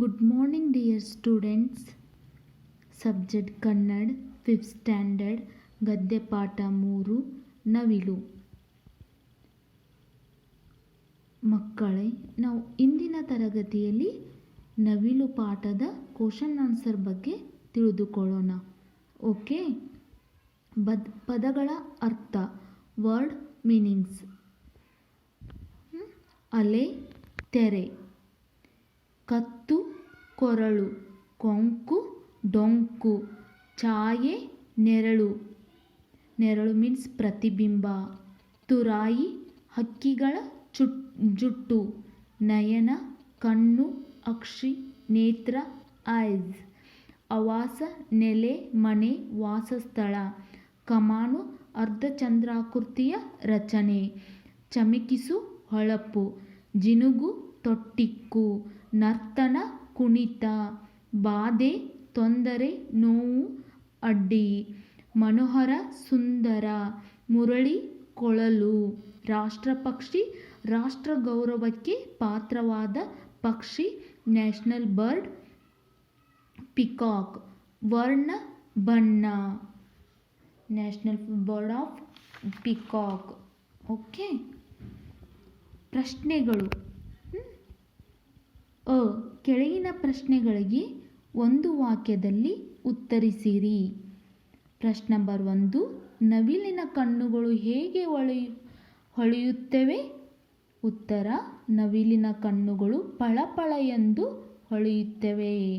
Good morning dear students subject Kannada fifth standard ಗದ್ಯ ಪಾಠ ಮೂರು ನವಿಲು ಮಕ್ಕಳೇ ನಾವು ಇಂದಿನ ತರಗತಿಯಲ್ಲಿ ನವಿಲು ಪಾಠದ ಕ್ವಶನ್ ಆನ್ಸರ್ ಬಗ್ಗೆ ತಿಳಿದುಕೊಳ್ಳೋಣ. ಓಕೆ ಬದ್ ಪದಗಳ ಅರ್ಥ ವರ್ಡ್ ಮೀನಿಂಗ್ಸ್ ಅಲೆ, ತೆರೆ. ಕತ್ತು, ಕೊರಳು, ಕೊಂಕು, ಡೊಂಕು, ಛಾಯೆ, ನೆರಳು. ನೆರಳು ಮೀನ್ಸ್ ಪ್ರತಿಬಿಂಬ. ತುರಾಯಿ, ಹಕ್ಕಿಗಳ ಚುಟ್, ಜುಟ್ಟು. ನಯನ, ಕಣ್ಣು, ಅಕ್ಷಿ, ನೇತ್ರ, ಐಸ್. ಆವಾಸ ನೆಲೆ, ಮನೆ, ವಾಸಸ್ಥಳ. ಕಮಾನು, ಅರ್ಧಚಂದ್ರಾಕೃತಿಯ ರಚನೆ. ಚಮಕಿಸು, ಹೊಳಪು. ಜಿನುಗು, ತೊಟ್ಟಿಕ್ಕು. ನರ್ತನ ಕುಣಿತ, ಬಾಧೆ, ತೊಂದರೆ, ನೋವು, ಅಡ್ಡಿ, ಮನೋಹರ ಸುಂದರ, ಮುರಳಿ ಕೊಳಲು, ರಾಷ್ಟ್ರಪಕ್ಷಿ ರಾಷ್ಟ್ರ ಗೌರವಕ್ಕೆ ಪಾತ್ರವಾದ ಪಕ್ಷಿ, ನ್ಯಾಷನಲ್ ಬರ್ಡ್, ಪಿಕಾಕ್, ವರ್ಣ ಬಣ್ಣ. National bird of peacock. Okay. ಪ್ರಶ್ನೆಗಳು. ಅ, ಕೆಳಗಿನ ಪ್ರಶ್ನೆಗಳಿಗೆ ಒಂದು ವಾಕ್ಯದಲ್ಲಿ ಉತ್ತರಿಸಿರಿ. ಪ್ರಶ್ನೆ ನಂಬರ್ ಒಂದು, ನವಿಲಿನ ಕಣ್ಣುಗಳು ಹೇಗೆ ಹೊಳೆಯು ಹೊಳೆಯುತ್ತವೆ? ಉತ್ತರ, ನವಿಲಿನ ಕಣ್ಣುಗಳು ಪಳಪಳ ಎಂದು ಹೊಳೆಯುತ್ತವೆ.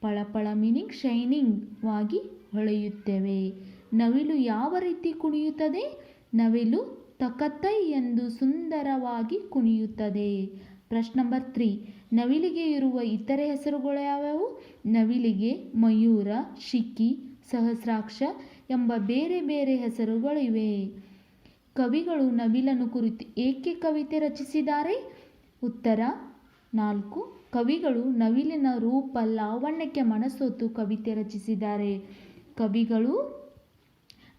ಪಳಪಳ ಮೀನಿಂಗ್ ಶೈನಿಂಗ್ ವಾಗಿ ಹೊಳೆಯುತ್ತವೆ. ನವಿಲು ಯಾವ ರೀತಿ ಕುಣಿಯುತ್ತದೆ? ನವಿಲು ತಕತೈ ಎಂದು ಸುಂದರವಾಗಿ ಕುಣಿಯುತ್ತದೆ. ಪ್ರಶ್ನೆ ನಂಬರ್ ತ್ರೀ. ನವಿಲಿಗೆ ಇರುವ ಇತರೆ ಹೆಸರುಗಳು ಯಾವ್ಯಾವು? ನವಿಲಿಗೆ, ಮಯೂರ ಶಿಕ್ಕಿ ಸಹಸ್ರಾಕ್ಷ ಎಂಬ ಬೇರೆ ಬೇರೆ ಹೆಸರುಗಳಿವೆ ಕವಿಗಳು ನವಿಲನ್ನು ಕುರಿತು ಏಕೆ ಕವಿತೆ ರಚಿಸಿದ್ದಾರೆ? ಉತ್ತರ, ನಾಲ್ಕು. ಕವಿಗಳು ನವಿಲಿನ ರೂಪ ಲಾವಣ್ಯಕ್ಕೆ ಮನಸೋತು ಕವಿತೆ ರಚಿಸಿದ್ದಾರೆ. ಕವಿಗಳು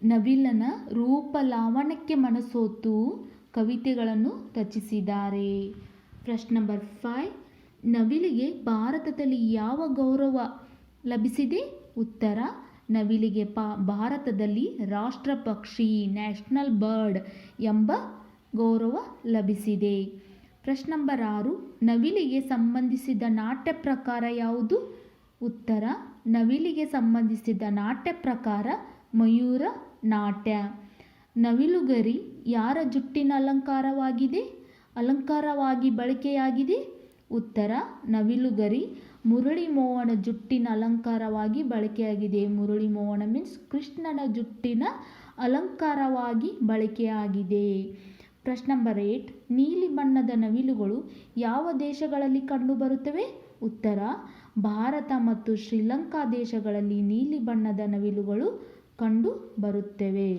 ನವಿಲನ ರೂಪ ಲಾವಣ್ಯಕ್ಕೆ ಮನಸೋತು ಕವಿತೆಗಳನ್ನು ರಚಿಸಿದ್ದಾರೆ. ಪ್ರಶ್ನೆ ನಂಬರ್ ಫೈವ್ ನವಿಲಿಗೆ ಭಾರತದಲ್ಲಿ ಯಾವ ಗೌರವ ಲಭಿಸಿದೆ? ಉತ್ತರ, ನವಿಲಿಗೆ ಪಾ, ಭಾರತದಲ್ಲಿ ರಾಷ್ಟ್ರ ಪಕ್ಷಿ ನ್ಯಾಷನಲ್ ಬರ್ಡ್ ಎಂಬ ಗೌರವ ಲಭಿಸಿದೆ. ಪ್ರಶ್ನೆ ನಂಬರ್ ಆರು, ನವಿಲಿಗೆ ಸಂಬಂಧಿಸಿದ ನಾಟ್ಯ ಪ್ರಕಾರ ಯಾವುದು? ಉತ್ತರ, ನವಿಲಿಗೆ ಸಂಬಂಧಿಸಿದ ನಾಟ್ಯ ಪ್ರಕಾರ ಮಯೂರ ನಾಟ್ಯ. ನವಿಲುಗರಿ ಯಾರ ಜುಟ್ಟಿನ ಅಲಂಕಾರವಾಗಿದೆ? ಅಲಂಕಾರವಾಗಿ ಬಳಕೆಯಾಗಿದೆ. ಉತ್ತರ, ನವಿಲುಗರಿ ಮುರಳಿ ಮೋಹನ ಜುಟ್ಟಿನ ಅಲಂಕಾರವಾಗಿ ಬಳಕೆಯಾಗಿದೆ. ಮುರಳಿ ಮೋಹನ ಮೀನ್ಸ್ ಕೃಷ್ಣನ ಜುಟ್ಟಿನ ಅಲಂಕಾರವಾಗಿ ಬಳಕೆಯಾಗಿದೆ. ಪ್ರಶ್ನೆ ನಂಬರ್ ಏಟ್ ನೀಲಿ ಬಣ್ಣದ ನವಿಲುಗಳು ಯಾವ ದೇಶಗಳಲ್ಲಿ ಕಂಡುಬರುತ್ತವೆ ಉತ್ತರ, ಭಾರತ ಮತ್ತು ಶ್ರೀಲಂಕಾ ದೇಶಗಳಲ್ಲಿ ನೀಲಿ ಬಣ್ಣದ ನವಿಲುಗಳು ಕಂಡು ಬರುತ್ತವೆ.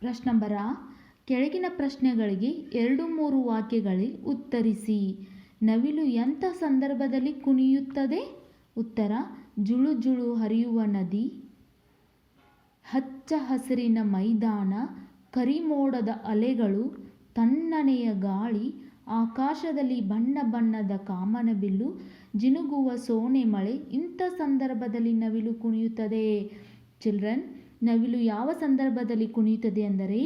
ಪ್ರಶ್ನೆ ನಂಬರ ಕೆಳಗಿನ ಪ್ರಶ್ನೆಗಳಿಗೆ ಎರಡು ಮೂರು ವಾಕ್ಯಗಳಲ್ಲಿ ಉತ್ತರಿಸಿ. ನವಿಲು ಎಂಥ ಸಂದರ್ಭದಲ್ಲಿ ಕುಣಿಯುತ್ತದೆ? ಉತ್ತರ, ಜುಳು ಜುಳು ಹರಿಯುವ ನದಿ, ಹಚ್ಚ ಹಸಿರಿನ ಮೈದಾನ, ಕರಿಮೋಡದ ಅಲೆಗಳು, ತಣ್ಣನೆಯ ಗಾಳಿ, ಆಕಾಶದಲ್ಲಿ ಬಣ್ಣ ಬಣ್ಣದ ಕಾಮನಬಿಲ್ಲು, ಜಿನುಗುವ ಸೋನೆ ಮಳೆ, ಇಂಥ ಸಂದರ್ಭದಲ್ಲಿ ನವಿಲು ಕುಣಿಯುತ್ತದೆ. ಚಿಲ್ಡ್ರನ್, ನವಿಲು ಯಾವ ಸಂದರ್ಭದಲ್ಲಿ ಕುಣಿಯುತ್ತದೆ ಅಂದರೆ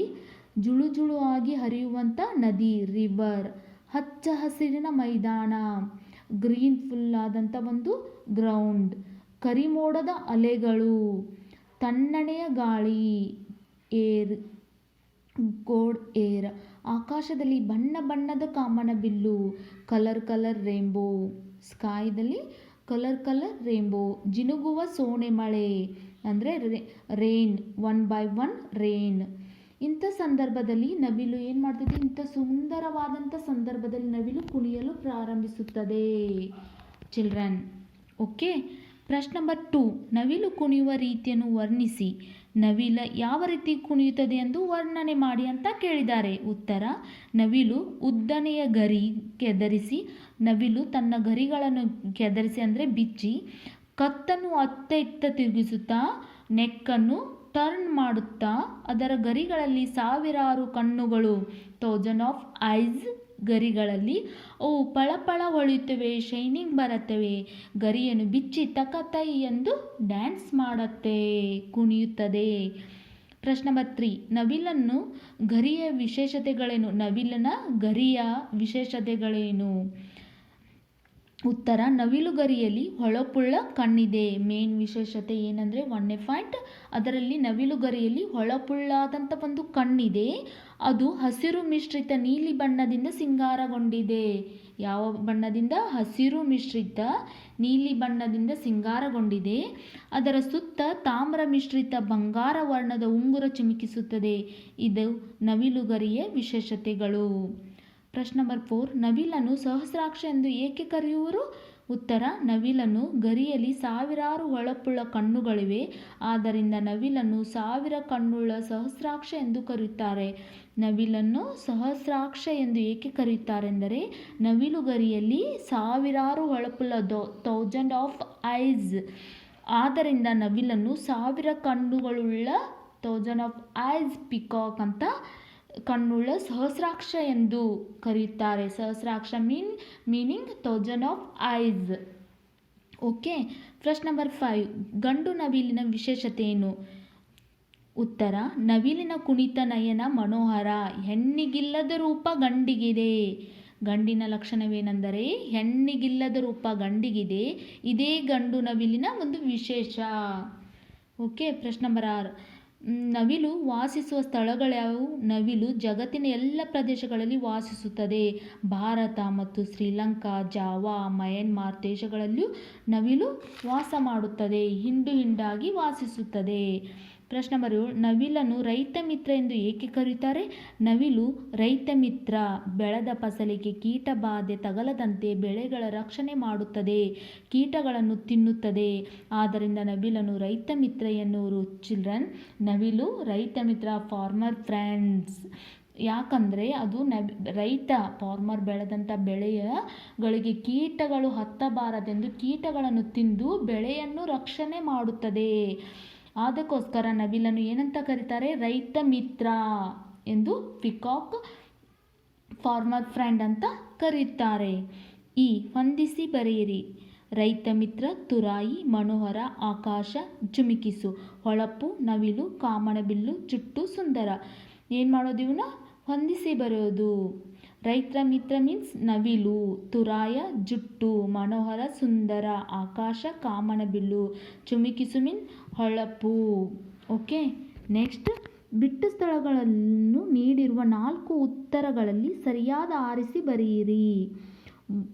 ಜುಳು ಜುಳು ಆಗಿ ಹರಿಯುವಂಥ ನದಿ ರಿವರ್ ಹಚ್ಚ ಹಸಿರಿನ ಮೈದಾನ ಗ್ರೀನ್ ಫುಲ್ ಆದಂಥ ಒಂದು ಗ್ರೌಂಡ್ ಕರಿಮೋಡದ ಅಲೆಗಳು, ತಣ್ಣನೆಯ ಗಾಳಿ ಏರ್ ಗೋಡ್ ಏರ್ ಆಕಾಶದಲ್ಲಿ ಬಣ್ಣ ಬಣ್ಣದ ಕಾಮನ ಬಿಲ್ಲು ಕಲರ್ ಕಲರ್ ರೇಂಬೋ ಸ್ಕೈದಲ್ಲಿ ಕಲರ್ ಕಲರ್ ರೇಂಬೋ ಜಿನುಗುವ ಸೋನೆ ಮಳೆ, ಅಂದರೆ rain one by one rain ಇಂಥ ಸಂದರ್ಭದಲ್ಲಿ ನವಿಲು ಏನು ಮಾಡ್ತದೆ ಇಂಥ ಸುಂದರವಾದಂಥ ಸಂದರ್ಭದಲ್ಲಿ ನವಿಲು ಕುಣಿಯಲು ಪ್ರಾರಂಭಿಸುತ್ತದೆ. ಚಿಲ್ಡ್ರನ್ ಓಕೆ ಪ್ರಶ್ನೆ ನಂಬರ್ ಟು ನವಿಲು ಕುಣಿಯುವ ರೀತಿಯನ್ನು ವರ್ಣಿಸಿ. ನವಿಲ ಯಾವ ರೀತಿ ಕುಣಿಯುತ್ತದೆ ಎಂದು ವರ್ಣನೆ ಮಾಡಿ ಅಂತ ಕೇಳಿದ್ದಾರೆ. ಉತ್ತರ, ನವಿಲು ಉದ್ದನೆಯ ಗರಿ ಕೆದರಿಸಿ, ನವಿಲು ತನ್ನ ಗರಿಗಳನ್ನು ಕೆದರಿಸಿ ಅಂದರೆ ಬಿಚ್ಚಿ, ಕತ್ತನ್ನು ಅತ್ತ ಇತ್ತ ತಿರುಗಿಸುತ್ತಾ, ನೆಕ್ಕನ್ನು ಟರ್ನ್ ಮಾಡುತ್ತಾ ಅದರ ಗರಿಗಳಲ್ಲಿ ಸಾವಿರಾರು ಕಣ್ಣುಗಳು. ಥೌಸಂಡ್ ಆಫ್ ಐಸ್ ಗರಿಗಳಲ್ಲಿ ಅವು ಪಳಪಳ ಹೊಳೆಯುತ್ತವೆ ಶೈನಿಂಗ್ ಬರುತ್ತವೆ. ಗರಿಯನ್ನು ಬಿಚ್ಚಿ ತಕತೈ ಎಂದು ಡ್ಯಾನ್ಸ್ ಮಾಡುತ್ತೆ, ಕುಣಿಯುತ್ತದೆ. ಪ್ರಶ್ನೆ ನಂಬರ್ ನವಿಲನ್ನು ಗರಿಯ ವಿಶೇಷತೆಗಳೇನು? ನವಿಲನ ಗರಿಯ ವಿಶೇಷತೆಗಳೇನು? ಉತ್ತರ, ನವಿಲುಗರಿಯಲ್ಲಿ ಹೊಳಪುಳ್ಳ ಕಣ್ಣಿದೆ. ಮೇನ್ ವಿಶೇಷತೆ ಏನಂದರೆ ಒಂದನೇ ಪಾಯಿಂಟ್. ಅದರಲ್ಲಿ ನವಿಲುಗರಿಯಲ್ಲಿ ಹೊಳಪುಳ್ಳಾದಂಥ ಒಂದು ಕಣ್ಣಿದೆ. ಅದು ಹಸಿರು ಮಿಶ್ರಿತ ನೀಲಿ ಬಣ್ಣದಿಂದ ಸಿಂಗಾರಗೊಂಡಿದೆ. ಯಾವ ಬಣ್ಣದಿಂದ? ಹಸಿರು ಮಿಶ್ರಿತ ನೀಲಿ ಬಣ್ಣದಿಂದ ಸಿಂಗಾರಗೊಂಡಿದೆ. ಅದರ ಸುತ್ತ ತಾಮ್ರ ಮಿಶ್ರಿತ ಬಂಗಾರ ವರ್ಣದ ಉಂಗುರ ಚಿಮುಕಿಸುತ್ತದೆ. ಇದು ನವಿಲುಗರಿಯ ವಿಶೇಷತೆಗಳು. ಪ್ರಶ್ನೆ ನಂಬರ್ ಫೋರ್ ನವಿಲನ್ನು ಸಹಸ್ರಾಕ್ಷ ಎಂದು ಏಕೆ ಕರೆಯುವರು? ಉತ್ತರ, ನವಿಲನ್ನು ಗರಿಯಲ್ಲಿ ಸಾವಿರಾರು ಹೊಳಪುಳ್ಳ ಕಣ್ಣುಗಳಿವೆ, ಆದ್ದರಿಂದ ನವಿಲನ್ನು ಸಾವಿರ ಕಣ್ಣುಳ್ಳ ಸಹಸ್ರಾಕ್ಷ ಎಂದು ಕರೆಯುತ್ತಾರೆ. ನವಿಲನ್ನು ಸಹಸ್ರಾಕ್ಷ ಎಂದು ಏಕೆ ಕರೆಯುತ್ತಾರೆಂದರೆ, ನವಿಲು ಗರಿಯಲ್ಲಿ ಸಾವಿರಾರು ಹೊಳಪುಳ್ಳ ದೊ ಆಫ್ ಐಸ್ ಆದ್ದರಿಂದ ನವಿಲನ್ನು ಸಾವಿರ ಕಣ್ಣುಗಳುಳ್ಳ ಥೌಸಂಡ್ ಆಫ್ ಐಸ್ ಪಿಕಾಕ್ ಅಂತ ಕಣ್ಣುಳ್ಳ ಸಹಸ್ರಾಕ್ಷ ಎಂದು ಕರೆಯುತ್ತಾರೆ ಸಹಸ್ರಾಕ್ಷ mean, meaning thousand of eyes. Okay, ಪ್ರಶ್ನೆ ನಂಬರ್ ಫೈವ್. ಗಂಡು ನವಿಲಿನ ವಿಶೇಷತೆ ಏನು ಉತ್ತರ, ನವಿಲಿನ ಕುಣಿತ ನಯನ ಮನೋಹರ. ಹೆಣ್ಣಿಗಿಲ್ಲದ ರೂಪ ಗಂಡಿಗಿದೆ. ಗಂಡಿನ ಲಕ್ಷಣವೇನೆಂದರೆ, ಹೆಣ್ಣಿಗಿಲ್ಲದ ರೂಪ ಗಂಡಿಗಿದೆ. ಇದೇ ಗಂಡು ನವಿಲಿನ ಒಂದು ವಿಶೇಷ. ಓಕೆ, ಪ್ರಶ್ನೆ ನಂಬರ್ ಆರು. ನವಿಲು ವಾಸಿಸುವ ಸ್ಥಳಗಳ್ಯಾವು ನವಿಲು ಜಗತ್ತಿನ ಎಲ್ಲ ಪ್ರದೇಶಗಳಲ್ಲಿ ವಾಸಿಸುತ್ತದೆ. ಭಾರತ ಮತ್ತು ಶ್ರೀಲಂಕಾ, ಜಾವಾ, ಮಯನ್ಮಾರ್ ದೇಶಗಳಲ್ಲಿಯೂ ನವಿಲು ವಾಸ ಮಾಡುತ್ತದೆ. ಹಿಂಡು ಹಿಂಡಾಗಿ ವಾಸಿಸುತ್ತದೆ. ಪ್ರಶ್ನೆ ನಂಬರ್ ಏಳು, ನವಿಲನ್ನು ರೈತ ಮಿತ್ರ ಎಂದು ಏಕೆ ಕರೆಯುತ್ತಾರೆ ನವಿಲು ರೈತ ಮಿತ್ರ ಬೆಳೆದ ಫಸಲಿಗೆ ಕೀಟ ಬಾಧೆ ತಗಲದಂತೆ ಬೆಳೆಗಳ ರಕ್ಷಣೆ ಮಾಡುತ್ತದೆ, ಕೀಟಗಳನ್ನು ತಿನ್ನುತ್ತದೆ. ಆದ್ದರಿಂದ ನವಿಲನ್ನು ರೈತ ಮಿತ್ರ ಎನ್ನುವರು ಚಿಲ್ಡ್ರನ್ ನವಿಲು ರೈತ ಮಿತ್ರ ಫಾರ್ಮರ್ ಫ್ರೆಂಡ್ಸ್ ಯಾಕಂದರೆ ಅದು ನಬ್ ರೈತ ಫಾರ್ಮರ್ ಬೆಳೆದಂಥ ಬೆಳೆಯಗಳಿಗೆ ಕೀಟಗಳು ಹತ್ತಬಾರದೆಂದು ಕೀಟಗಳನ್ನು ತಿಂದು ಬೆಳೆಯನ್ನು ರಕ್ಷಣೆ ಮಾಡುತ್ತದೆ. ಅದಕ್ಕೋಸ್ಕರ ನವಿಲನ್ನು ಏನಂತ ಕರೀತಾರೆ? ರೈತ ಮಿತ್ರ ಎಂದು ಪಿಕಾಕ್ ಫಾರ್ಮರ್ ಫ್ರೆಂಡ್ ಅಂತ ಕರೆಯುತ್ತಾರೆ ಈ ಹೊಂದಿಸಿ ಬರೆಯಿರಿ. ರೈತ ಮಿತ್ರ, ತುರಾಯಿ, ಮನೋಹರ, ಆಕಾಶ, ಜುಮಿಕಿಸು, ಹೊಳಪು, ನವಿಲು, ಕಾಮಣಬಿಲ್ಲು ಚುಟ್ಟು ಸುಂದರ. ಏನು ಮಾಡೋದು ಇವನ್ನ ಹೊಂದಿಸಿ ಬರೆಯೋದು ರೈತ ಮಿತ್ರ ಮೀನ್ಸ್ ನವಿಲು, ತುರಾಯ, ಜುಟ್ಟು, ಮನೋಹರ, ಸುಂದರ, ಆಕಾಶ ಕಾಮನಬಿಲ್ಲು ಚುಮಿಕಿಸು ಮೀನ್ ಹೊಳಪು. ಓಕೆ ನೆಕ್ಸ್ಟ್ ಬಿಟ್ಟು ಸ್ಥಳಗಳನ್ನು ನೀಡಿರುವ ನಾಲ್ಕು ಉತ್ತರಗಳಲ್ಲಿ ಸರಿಯಾದ ಆರಿಸಿ ಬರೆಯಿರಿ.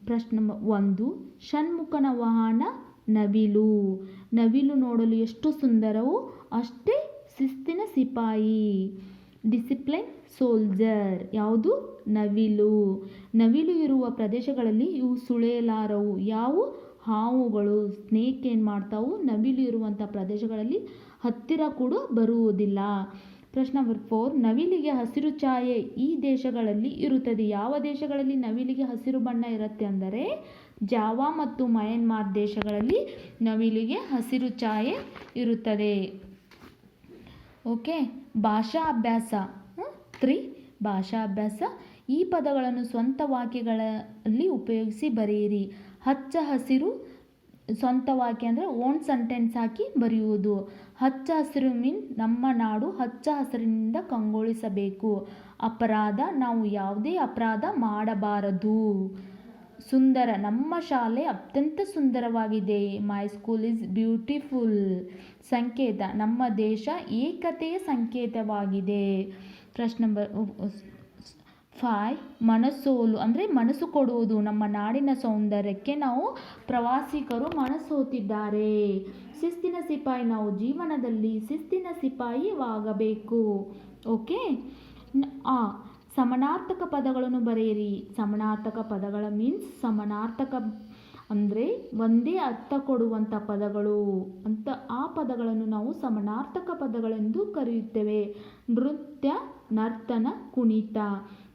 ಪ್ರಶ್ನೆ ಒಂದು, ಷಣ್ಮುಖನ ವಾಹನ, ನವಿಲು. ನವಿಲು ನೋಡಲು ಎಷ್ಟು ಸುಂದರವೋ ಅಷ್ಟೇ ಶಿಸ್ತಿನ ಸಿಪಾಯಿ. ಡಿಸಿಪ್ಲೈನ್ ಸೋಲ್ಜರ್ ಯಾವುದು? ನವಿಲು. ನವಿಲು ಇರುವ ಪ್ರದೇಶಗಳಲ್ಲಿ ಇವು ಸುಳಿಯಲಾರವು. ಯಾವು? ಹಾವುಗಳು. ಸ್ನೇಕ್ ಏನು ಮಾಡ್ತಾವು? ನವಿಲು ಇರುವಂಥ ಪ್ರದೇಶಗಳಲ್ಲಿ ಹತ್ತಿರ ಕೂಡ ಬರುವುದಿಲ್ಲ. ಪ್ರಶ್ನೆ ನಂಬರ್ ಫೋರ್ ನವಿಲಿಗೆ ಹಸಿರು ಛಾಯೆ ಈ ದೇಶಗಳಲ್ಲಿ ಇರುತ್ತದೆ. ಯಾವ ದೇಶಗಳಲ್ಲಿ ನವಿಲಿಗೆ ಹಸಿರು ಬಣ್ಣ ಇರುತ್ತೆ ಅಂದರೆ ಜಾವಾ ಮತ್ತು ಮಯನ್ಮಾರ್ ದೇಶಗಳಲ್ಲಿ ನವಿಲಿಗೆ ಹಸಿರು ಛಾಯೆ ಇರುತ್ತದೆ. ಓಕೆ? ಭಾಷಾ ಅಭ್ಯಾಸ ತ್ರೀ. ಭಾಷಾ ಅಭ್ಯಾಸ ಈ ಪದಗಳನ್ನು ಸ್ವಂತ ವಾಕ್ಯಗಳಲ್ಲಿ ಉಪಯೋಗಿಸಿ ಬರೆಯಿರಿ. ಹಚ್ಚ ಹಸಿರು ಸ್ವಂತ ವಾಕ್ಯ ಅಂದರೆ ಓನ್ ಸೆಂಟೆನ್ಸ್ ಹಾಕಿ ಬರೆಯುವುದು. ಹಚ್ಚ ಹಸಿರು ಮೀನ್ ನಮ್ಮ ನಾಡು, ಹಚ್ಚ ಹಸಿರಿನಿಂದ ಕಂಗೊಳಿಸಬೇಕು. ಅಪರಾಧ, ನಾವು ಯಾವುದೇ ಅಪರಾಧ ಮಾಡಬಾರದು. ಸುಂದರ. ನಮ್ಮ ಶಾಲೆ ಅತ್ಯಂತ ಸುಂದರವಾಗಿದೆ. ಮೈ ಸ್ಕೂಲ್ ಇಸ್ ಬ್ಯೂಟಿಫುಲ್ ಸಂಕೇತ. ನಮ್ಮ ದೇಶ ಏಕತೆಯ ಸಂಕೇತವಾಗಿದೆ. ಪ್ರಶ್ನೆ ನಂಬರ್ ಫಾಯ್ ಮನಸ್ಸೋಲು ಅಂದರೆ ಮನಸ್ಸು ಕೊಡುವುದು. ನಮ್ಮ ನಾಡಿನ ಸೌಂದರ್ಯಕ್ಕೆ ನಾವು ಪ್ರವಾಸಿಗರು ಮನಸೋತಿದ್ದಾರೆ. ಶಿಸ್ತಿನ ಸಿಪಾಯಿ ನಾವು ಜೀವನದಲ್ಲಿ ಶಿಸ್ತಿನ ಸಿಪಾಯಿವಾಗಬೇಕು ಓಕೆ ಆ ಸಮನಾರ್ಥಕ ಪದಗಳನ್ನು ಬರೆಯಿರಿ. ಸಮನಾರ್ಥಕ ಪದಗಳ ಮೀನ್ಸ್ ಸಮನಾರ್ಥಕ ಅಂದರೆ ಒಂದೇ ಅರ್ಥ ಕೊಡುವಂಥ ಪದಗಳು ಅಂತ ಆ ಪದಗಳನ್ನು ನಾವು ಸಮನಾರ್ಥಕ ಪದಗಳೆಂದು ಕರೆಯುತ್ತೇವೆ. ನೃತ್ಯ, ನರ್ತನ, ಕುಣಿತ,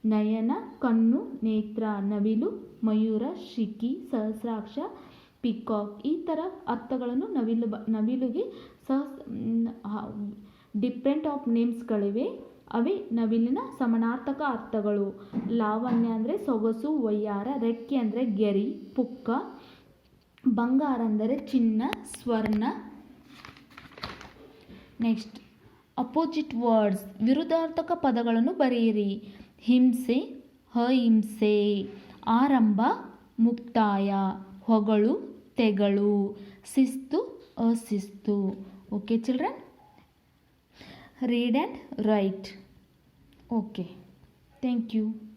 ನಯನ, ಕಣ್ಣು, ನೇತ್ರ, ನವಿಲು, ಮಯೂರ, ಶಿಖಿ, ಸಹಸ್ರಾಕ್ಷ, ಪಿಕಾಕ್ ಈ ಥರ ಅರ್ಥಗಳನ್ನು ನವಿಲು ನವಿಲುಗೆ ಸಹಸ್ ಡಿಫ್ರೆಂಟ್ ಆಫ್ ನೇಮ್ಸ್ಗಳಿವೆ ಅವೇ ನವಿಲಿನ ಸಮಾನಾರ್ಥಕ ಅರ್ಥಗಳು. ಲಾವಣ್ಯ ಅಂದರೆ ಸೊಗಸು, ವಯ್ಯಾರ, ರೆಕ್ಕೆ ಅಂದರೆ ಗೆರಿ, ಪುಕ್ಕ, ಬಂಗಾರ ಅಂದರೆ ಚಿನ್ನ, ಸ್ವರ್ಣ. ನೆಕ್ಸ್ಟ್ ಅಪೋಸಿಟ್ ವರ್ಡ್ಸ್ ವಿರುದ್ಧಾರ್ಥಕ ಪದಗಳನ್ನು ಬರೆಯಿರಿ. ಹಿಂಸೆ, ಅಹಿಂಸೆ, ಆರಂಭ, ಮುಕ್ತಾಯ, ಹೊಗಳು, ತೆಗಳು, ಶಿಸ್ತು, ಅಶಿಸ್ತು. Okay children read and write. Okay. Thank you